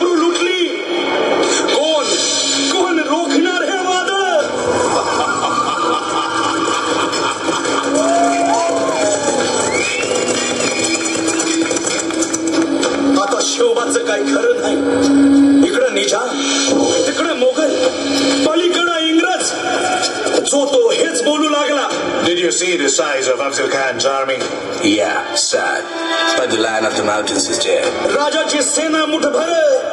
आबरू लूट ली कौन? कौन रोकना रहे वादा Did you see the size of Abdul Khan's army? Yeah, sad. But the lion of the mountains is dead. राजाची sena मुठभर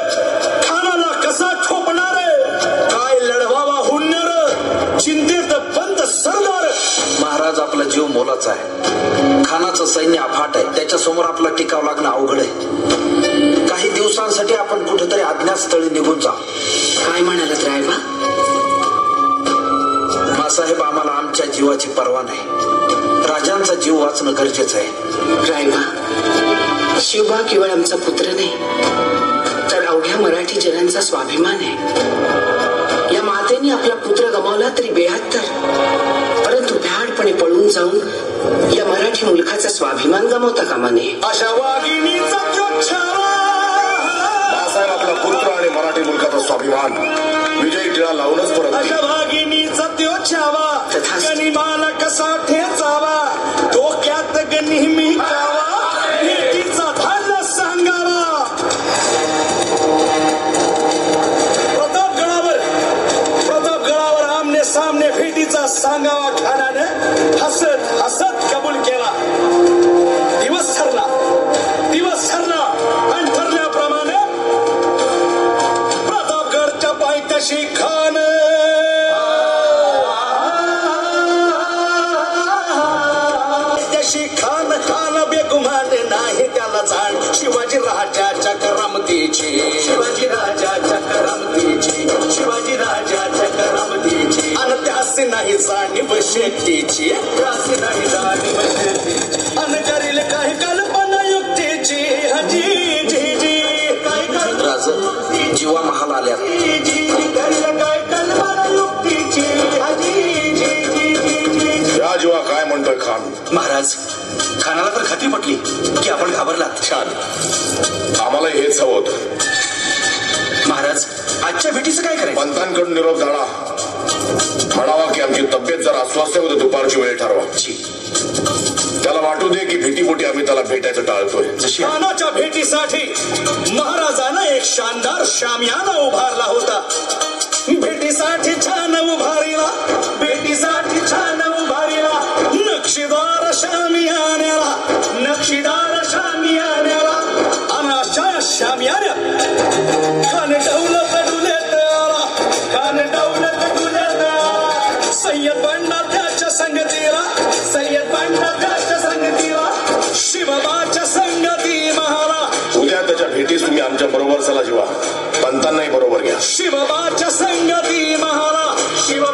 मोलाचा आहे. खानाचं सैन्य अफाट आहे. त्याच्यासमोर आपला टिकाव लागणं अवघड आहे. काही दिवसांसाठी आपण कुठेतरी अज्ञात स्थळी निघून जा. काय म्हणालात रायबा? मासाहेब आम्हाला आमच्या जीवाची पर्वा नाही. राजांचा जीव वाचणं गरजेचं आहे. रायबा शिवबा केवळ आमचा पुत्र नाही तर अवघ्या मराठी जनांचा स्वाभिमान आहे. या मातेने आपला पुत्र गमावला तरी बेहत्तर परंतु भ्याडपणे पळून जाऊन स्वाभिमान गमावता कामा नये अशा वाघिणीचा चोच्छावा बाळासाहेब आपला पुत्र आणि मराठी मुलकाचा स्वाभिमान विजयी टिळा लावूनच परत. अशा वाघिणीचा त्यो छावा ठेचावा डोक्यात नेहमी शिवाजी राजाच्या करामतीची शिवाजी राजाच्या करामतीची शिवाजी राजाच्या करामतीची आणि त्यासी नाही जाणीव शेतीची. त्यासी नाही जाणीव शेतीची. आणि करील काही कल्पना युक्तीची. हजी जी जी. काही कल्पना राज जीवा महाल आल्यात महाराज खानाला तर खात्री पटली की आपण घाबरलात. छान. आम्हाला हेच हवं होतं. महाराज आजच्या भेटीचं काय करायचं? पंतांकडून निरोप जाणा म्हणावा की आमची तब्येत जर अस्वस्थ होते दुपारची वेळ ठरवा. त्याला वाटू दे की भीतीपोटी आम्ही त्याला भेटायचं टाळतोय. जशी खानाच्या भेटीसाठी महाराजानं एक शानदार शामियाना उभारला होता. भेटीसाठी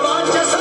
जीवा पंतांनाही